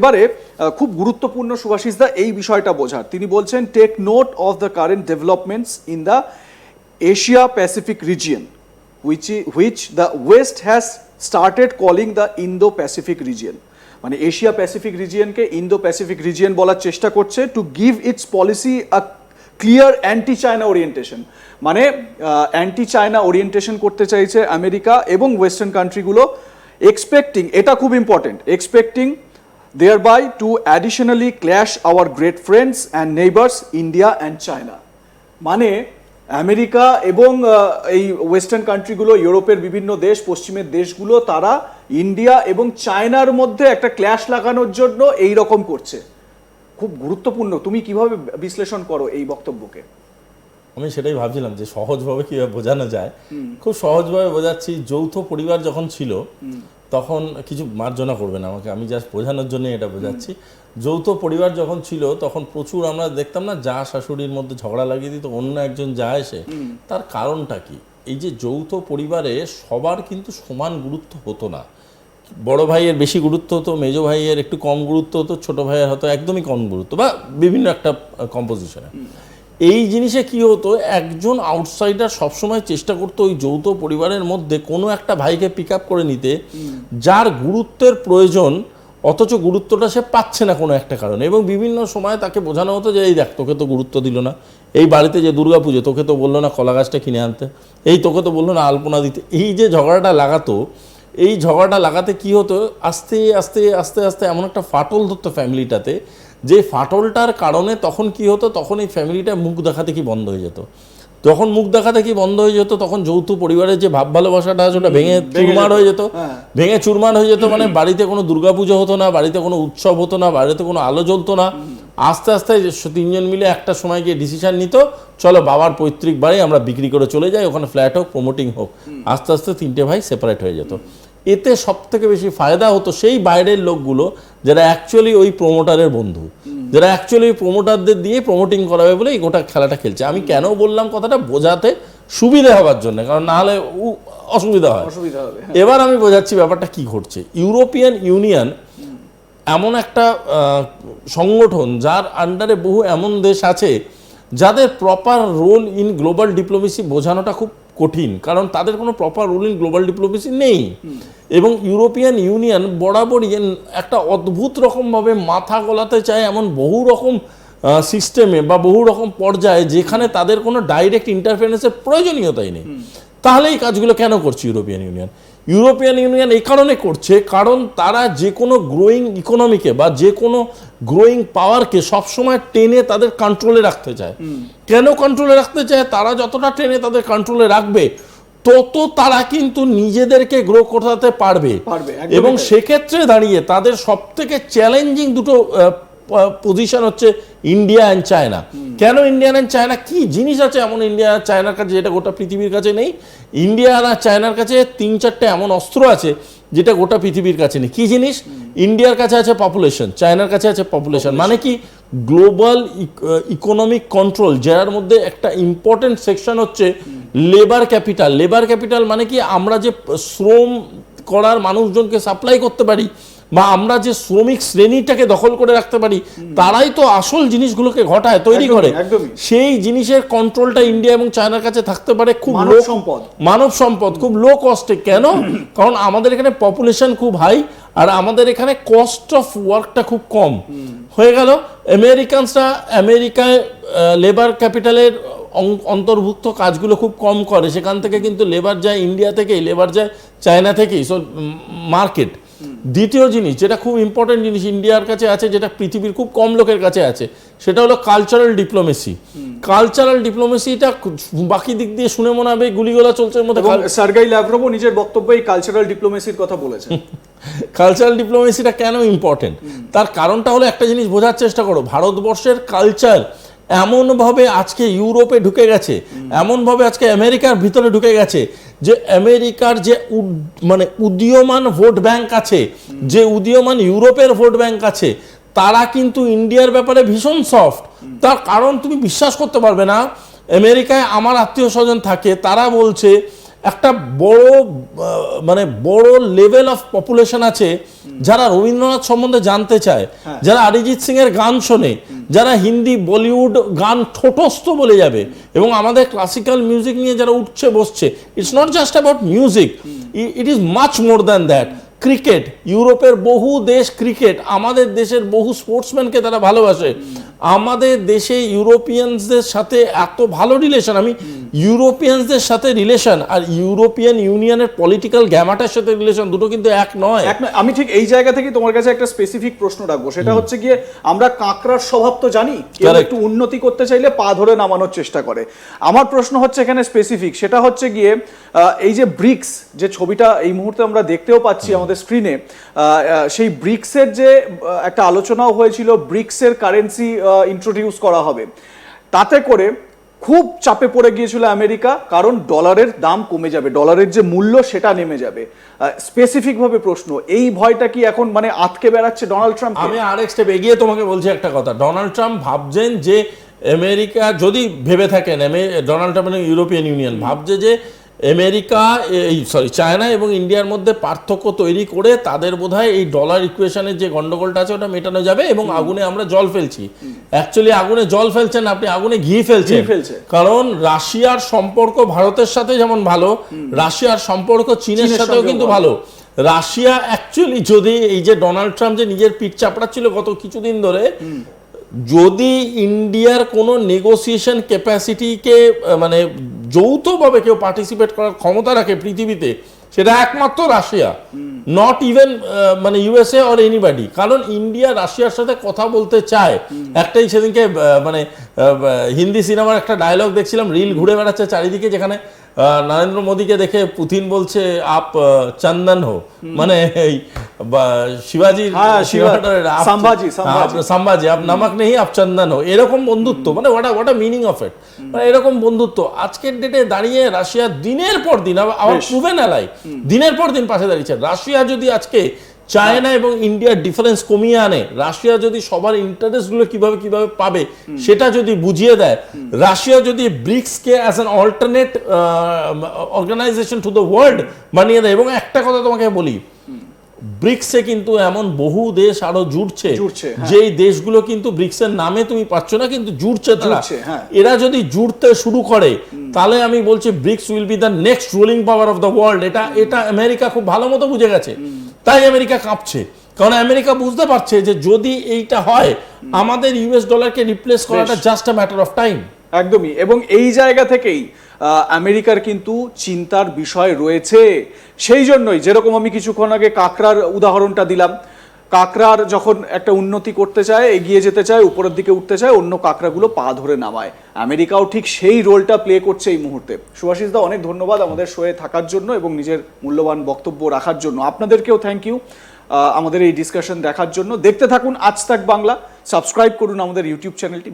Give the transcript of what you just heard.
এবারে খুব গুরুত্বপূর্ণ সুভাষিস দা এই বিষয়টা বোঝার। তিনি বলছেন take note of the current developments in the Asia Pacific region which which the west has started calling the Indo Pacific region মানে এশিয়া প্যাসিফিক রিজিয়নকে ইন্দো প্যাসিফিক রিজিয়ন বলার চেষ্টা করছে to give its policy a clear anti China orientation মানে anti China orientation করতে চাইছে America এবং western কান্ট্রিগুলো এক্সপেক্টিং এটা খুব important expecting thereby to additionally clash our great friends and neighbors India and China. মানে আমেরিকা এবং এই ওয়েস্টার্ন কান্ট্রিগুলো ইউরোপের বিভিন্ন দেশ পশ্চিমের দেশগুলো তারা ইন্ডিয়া এবং চায়নার মধ্যে একটা ক্ল্যাশ লাগানোর জন্য এই রকম করছে। খুব গুরুত্বপূর্ণ। তুমি কীভাবে বিশ্লেষণ করো এই বক্তব্যকে? আমি সেটাই ভাবছিলাম যে সহজভাবে কীভাবে বোঝানো যায়। খুব সহজভাবে বোঝাচ্ছি যৌথ পরিবার যখন ছিল তখন কিছু মার্জনা করবেন আমাকে। আমি জাস্ট বোঝানোর জন্য এটা বোঝাচ্ছি। যৌথ পরিবার যখন ছিল তখন প্রচুর আমরা দেখতাম না যা শাশুড়ির মধ্যে ঝগড়া লাগিয়ে দিত অন্য একজন যা এসে তার কারণটা কি? এই যে যৌথ পরিবারে সবার কিন্তু সমান গুরুত্ব হতো না। বড় ভাইয়ের বেশি গুরুত্ব হতো মেজো ভাইয়ের একটু কম গুরুত্ব হতো ছোট ভাইয়ের হয়তো একদমই কম গুরুত্ব বা বিভিন্ন একটা কম্পোজিশনে এই জিনিসে কি হতো একজন আউটসাইডার সবসময় চেষ্টা করতো ওই যৌথ পরিবারের মধ্যে কোনো একটা ভাইকে পিক আপ করে নিতে। যার গুরুত্বের প্রয়োজন অথচ গুরুত্বটা সে পাচ্ছে না কোনো একটা কারণে এবং বিভিন্ন সময় তাকে বোঝানো হতো যে এই দেখ তোকে তো গুরুত্ব দিল না। এই বাড়িতে যে দুর্গা পুজো তোকে তো বলল না কলা গাছটা কিনে আনতে। এই তোকে তো বলল না আলপনা দিতে। এই যে ঝগড়াটা লাগাতো এই ঝগড়াটা লাগাতে কি হতো আস্তে আস্তে আস্তে আস্তে এমন একটা ফাটল ধরতো ফ্যামিলিটাতে যে ফাটলটার কারণে তখন কি হতো? তখন এই ফ্যামিলিটা মুখ দেখাতে কি বন্ধ হয়ে যেত? যখন মুখ দেখাতে কি বন্ধ হয়ে যেত তখন যৌথ পরিবারের যে ভাব ভালোবাসাটা আছে ওটা ভেঙে চুরমার হয়ে যেত। হ্যাঁ। ভেঙে চুরমার হয়ে যেত মানে বাড়িতে কোনো দুর্গাপুজো হতো না বাড়িতে কোনো উৎসব হতো না বাড়িতে কোনো আলো জ্বলতো না। আস্তে আস্তে তিনজন মিলে একটা সময় গিয়ে ডিসিশন নিত চলো বাবার পৈতৃক বাড়ি আমরা বিক্রি করে চলে যাই ওখানে ফ্ল্যাট হোক প্রমোটিং হোক। আস্তে আস্তে তিনটে ভাই সেপারেট হয়ে যেত। এতে সব থেকে বেশি ফায়দা হতো সেই বাইরের লোকগুলো যারা অ্যাকচুয়ালি ওই প্রমোটারের বন্ধু। যারা অ্যাকচুয়ালি প্রমোটারদের দিয়ে প্রমোটিং করাবে বলে এই গোটা খেলাটা খেলছে। আমি কেন বললাম কথাটা? বোঝাতে সুবিধা হওয়ার জন্য কারণ না হলে অসুবিধা হয়। অসুবিধা হবে। এবার আমি বোঝাচ্ছি ব্যাপারটা কি ঘটছে। ইউরোপিয়ান ইউনিয়ন এমন একটা সংগঠন যার আন্ডারে বহু এমন দেশ আছে যাদের proper role in global diplomacy বোঝানোটা খুব কঠিন, কারণ তাদের কোনো proper rule in global diplomacy নেই। এবং ইউরোপিয়ান ইউনিয়ন বরাবরই একটা অদ্ভুত রকমভাবে মাথা গলাতে চায় এমন বহু রকম সিস্টেমে বা বহু রকম পর্যায়ে যেখানে তাদের কোনো ডাইরেক্ট ইন্টারফারেন্সের প্রয়োজনীয়তাই নেই। তাহলে এই কাজগুলো কেন করছে ইউরোপিয়ান ইউনিয়ন? ইউরোপিয়ান ইউনিয়ন এই কারণে করছে কারণ তারা যে কোনো গ্রোয়িং ইকোনমিকে বা যে কোনো গ্রোয়িং পাওয়ারকে সবসময় টেনে তাদের কন্ট্রোলে রাখতে চায়। কেন কন্ট্রোলে রাখতে চায়? তারা যতটা টেনে তাদের কন্ট্রোলে রাখবে তত তারা কিন্তু নিজেদেরকে গ্রো করতে পারবে। পারবে, এবং সেক্ষেত্রে দাঁড়িয়ে তাদের সব থেকে চ্যালেঞ্জিং দুটো পজিশন হচ্ছে ইন্ডিয়া অ্যান্ড চায়না কেন ইন্ডিয়া অ্যান্ড চায়না কি জিনিস আছে এমন ইন্ডিয়া আর চায়নার কাছে যেটা গোটা পৃথিবীর কাছে নেই? ইন্ডিয়া আর চায়নার কাছে তিন চারটে এমন অস্ত্র আছে যেটা গোটা পৃথিবীর কাছে নেই। কি জিনিস? ইন্ডিয়ার কাছে আছে পপুলেশন চায়নার কাছে আছে পপুলেশন মানে কি? গ্লোবাল ইকোনমিক কন্ট্রোল যার মধ্যে একটা ইম্পর্টেন্ট সেকশন হচ্ছে লেবার ক্যাপিটাল লেবার ক্যাপিটাল মানে কি? আমরা যে শ্রম করার মানুষজনকে সাপ্লাই করতে পারি বা আমরা যে শ্রমিক শ্রেণীটাকে দখল করে রাখতে পারি তারাই তো আসল জিনিসগুলোকে ঘটায় তৈরি করে। সেই জিনিসের কন্ট্রোলটা ইন্ডিয়া এবং চায়নার কাছে থাকতে পারে খুব লো সম্পদ। মানব সম্পদ খুব লো কস্টে কেন? কারণ আমাদের এখানে পপুলেশন খুব হাই আর আমাদের এখানে কস্ট অফ ওয়ার্কটা খুব কম। হয়ে গেল আমেরিকানসরা আমেরিকায় লেবার ক্যাপিটালের অন্তর্ভুক্ত কাজগুলো খুব কম করে। সেখান থেকে কিন্তু লেবার যায় ইন্ডিয়া থেকেই লেবার যায় চায়না থেকেই সো মার্কেট দ্বিতীয় জিনিস যেটা খুব ইম্পর্টেন্ট জিনিস ইন্ডিয়ার কাছে আছে যেটা পৃথিবীর খুব কম লোকের কাছে আছে সেটা হলো কালচারাল ডিপ্লোমেসি কালচারাল ডিপ্লোমেসিটা বাকি দিক দিয়ে শুনে মনে হবে গুলিগোলা চলছে মধ্যে সার্গাই ল্যাভরোভও নিজের বক্তব্যে এই কালচারাল ডিপ্লোমেসির কথা বলেছেন। কালচারাল ডিপ্লোমেসিটা কেন ইম্পর্টেন্ট তার কারণটা হলো একটা জিনিস বোঝার চেষ্টা করো ভারতবর্ষের কালচার এমনভাবে আজকে ইউরোপে ঢুকে গেছে এমনভাবে আজকে আমেরিকার ভিতরে ঢুকে গেছে যে আমেরিকার যে মানে উদীয়মান ভোট ব্যাংক আছে যে উদীয়মান ইউরোপের ভোট ব্যাংক আছে তারা কিন্তু ইন্ডিয়ার ব্যাপারে ভীষণ সফট। তার কারণ তুমি বিশ্বাস করতে পারবে না আমেরিকায় আমার আত্মীয় স্বজন থাকে তারা বলছে একটা বড় মানে বড় লেভেল অফ পপুলেশন আছে যারা রবীন্দ্রনাথ সম্বন্ধে জানতে চায় যারা অরিজিৎ সিং এর গান শোনে যারা হিন্দি বলিউড গান ঠোটস্থ বলে যাবে এবং আমাদের ক্লাসিক্যাল মিউজিক নিয়ে যারা উঠছে বসছে it's not just about music it is much more than that cricket ইউরোপের বহু দেশ ক্রিকেট আমাদের দেশের বহু স্পোর্টসম্যানকে তারা ভালোবাসে। আমাদের দেশে ইউরোপিয়ানসদের সাথে এত ভালো রিলেশন আমি ইউরোপিয়ানসদের সাথে রিলেশন আর ইউরোপিয়ান ইউনিয়নের পলিটিক্যাল গ্যামাটার সাথে রিলেশন দুটো কিন্তু এক নয়। আমি ঠিক এই জায়গা থেকে তোমার কাছে একটা স্পেসিফিক প্রশ্ন রাখব। সেটা হচ্ছে গিয়ে আমরা কাঁকড়ার স্বভাব তো জানি একটু উন্নতি করতে চাইলে পা ধরে নামানোর চেষ্টা করে। আমার প্রশ্ন হচ্ছে এখানে স্পেসিফিক সেটা হচ্ছে গিয়ে এই যে ব্রিক্স যে ছবিটা এই মুহূর্তে আমরা দেখতেও পাচ্ছি আমাদের স্ক্রিনে সেই ব্রিক্সের যে একটা আলোচনাও হয়েছিল, ব্রিক্সের কারেন্সি ইন্ট্রোডিউস করা হবে। তাতে করে খুব চাপে পড়ে গিয়েছিল আমেরিকা, কারণ ডলারের দাম কমে যাবে। ডলারের যে মূল্য, সেটা নেমে যাবে। স্পেসিফিক ভাবে প্রশ্ন, এই ভয়টা কি এখন মানে আটকে বেড়াচ্ছে ডোনাল্ড ট্রাম্প আমি আরেক স্টেপ এগিয়ে তোমাকে বলছি একটা কথা। ডোনাল্ড ট্রাম্প ভাবছেন যে আমেরিকা, যদি ভেবে থাকেন ডোনাল্ড ট্রাম্প ইউরোপিয়ান ইউনিয়ন ভাবছে যে আমেরিকা এই সরি চায়না এবং ইন্ডিয়ার মধ্যে পার্থক্য তৈরি করে তাদের বোধহয় এই ডলার ইকুয়েশনের যে গন্ডগোলটা আছে ওটা মেটানো যাবে এবং আগুনে আমরা জল ফেলছি। অ্যাকচুয়ালি আগুনে জল ফেলছেন আপনি আগুনে ঘি ফেলছেন। ফেলছে। কারণ রাশিয়ার সম্পর্ক ভারতের সাথে যেমন ভালো রাশিয়ার সম্পর্ক চীনের সাথেও কিন্তু ভালো। ভালো। রাশিয়া অ্যাকচুয়ালি যদি এই যে ডোনাল্ড ট্রাম্প যে নিজের পিঠ চাপড়াচ্ছিল গত কিছুদিন ধরে যদি ইন্ডিয়ার কোনো নেগোসিয়েশন ক্যাপাসিটিকে মানে যৌথভাবে কেউ পার্টিসিপেট করার ক্ষমতা রাখে পৃথিবীতে, সেটা একমাত্র রাশিয়া নট ইভেন মানে ইউএসএ অর এনিবাডি কারণ ইন্ডিয়া রাশিয়ার সাথে কথা বলতে চায়। একটাই সেদিনকে মানে হিন্দি সিনেমার একটা ডায়লগ দেখছিলাম, রিল ঘুরে বেড়াচ্ছে চারিদিকে যেখানে নরেন্দ্র মোদীকে দেখে পুতিন বলছে আপ চন্দন হো। মানে শিবাজির হ্যাঁ, আপ- হ্যাঁ, সম্ভাজি। আপ- নামক নেই আপ চন্দন হো। এরকম বন্ধুত্ব মানে ওটা ওটা মিনিং অফ ইট মানে এরকম বন্ধুত্ব। আজকের ডেটে দাঁড়িয়ে রাশিয়া দিনের পর দিন আবার আবার প্রুভেন এলাই দিনের পর দিন পাশে দাঁড়িয়েছে। রাশিয়া যদি আজকে চায়না এবং ইন্ডিয়ার ডিফারেন্স কমিয়ে আনে। রাশিয়া যদি সবার ইন্টারেস্টগুলো কীভাবে কীভাবে পাবে সেটা যদি বুঝিয়ে দেয় রাশিয়া যদি ব্রিক্সকে as an alternate organization to the world বানিয়ে দেয় এবং একটা কথা তোমাকে বলি ব্রিক্সে কিন্তু এমন বহু দেশ আরও জুড়ছে হ্যাঁ। যেই দেশগুলো কিন্তু ব্রিক্সের নামে তুমি পাচ্ছ না কিন্তু জুড়ছে তারা। হ্যাঁ। এরা যদি জুড়তে শুরু করে তাহলে আমি বলছি BRICS will be the next ruling power of the world এটা এটা আমেরিকা খুব ভালো মতো বুঝে গেছে। তাই আমেরিকা কাঁপছে। কারণ আমেরিকা বুঝতে পারছে যে যদি এইটা হয় আমাদের ইউএস ডলারকে রিপ্লেস করাটা just a matter of time একদমই। এবং এই জায়গা থেকেই আমেরিকার কিন্তু চিন্তার বিষয় রয়েছে। সেই জন্যই যেরকম আমি কিছুক্ষণ আগে কাকরার উদাহরণটা দিলাম কাকরার যখন একটা উন্নতি করতে চায়, এগিয়ে যেতে চায়, উপরের দিকে উঠতে চায়, অন্য কাকরাগুলো পা ধরে নামায়। আমেরিকাও ঠিক সেই রোলটা প্লে করছে এই মুহূর্তে। সুভাষিস দা, অনেক ধন্যবাদ আমাদের শোয়ে থাকার জন্য এবং নিজের মূল্যবান বক্তব্য রাখার জন্য। আপনাদেরকেও থ্যাংক ইউ আমাদের এই ডিসকাশন দেখার জন্য। দেখতে থাকুন আজ তাক বাংলা। সাবস্ক্রাইব করুন আমাদের ইউটিউব চ্যানেলটি